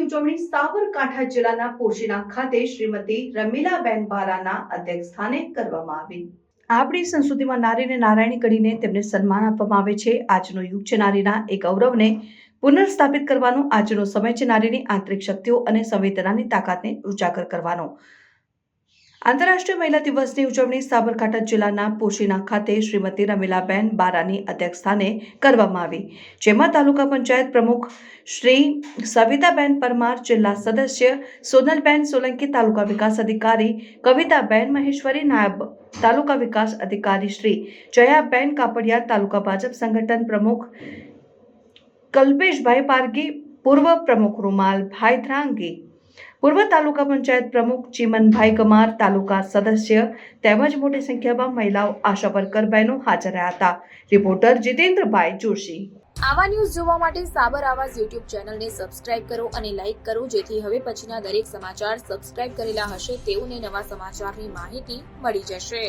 ઉજવણી સાબરકાંઠા જિલ્લાના પોશીના ખાતે શ્રીમતી રમીલાબેન બારાના અધ્યક્ષસ્થાને કરવામાં આવી. આપણી સંસ્કૃતિમાં નારીને નારાયણી કરીને તેમને સન્માન આપવામાં આવે છે. આજનો યુગ છે નારીના. એ ગૌરવને પુનર્સ્થાપિત કરવાનો. આજનો સમય છે નારીની આંતરિક શક્તિઓ અને સંવેદનાની તાકાતને ઉજાગર કરવાનો. આંતરરાષ્ટ્રીય મહિલા દિવસની ઉજવણી સાબરકાંઠા જિલ્લાના પોશીના ખાતે શ્રીમતી રમીલાબેન બારાની અધ્યક્ષસ્થાને કરવામાં આવી, જેમાં તાલુકા પંચાયત પ્રમુખ શ્રી સવિતાબેન પરમાર, જિલ્લા સદસ્ય સોનલબેન સોલંકી, તાલુકા વિકાસ અધિકારી કવિતાબેન મહેશ્વરી, નાયબ તાલુકા વિકાસ અધિકારી શ્રી જયાબેન કાપડિયા, તાલુકા ભાજપ સંગઠન પ્રમુખ કલ્પેશભાઈ પારગી, પૂર્વ પ્રમુખ રૂમાલભાઈ ધ્રાંગી પૂર્વ તાલુકા પંચાયત પ્રમુખ ચીમનભાઈ કમાર તાલુકા સદસ્ય તેમજ મોટી સંખ્યામાં મહિલાઓ આશા વર્કર બહેનો હાજર રહ્યા હતા. રિપોર્ટર જીતેન્દ્રભાઈ જોશી. આવા ન્યૂઝ જોવા માટે સાબર આવાઝ યુટ્યુબ ચેનલને સબસ્ક્રાઇબ કરો અને લાઇક કરો, જેથી હવે પછીના દરેક સમાચાર સબસ્ક્રાઇબ કરેલા હશે તેઓને નવા સમાચારની માહિતી મળી જશે.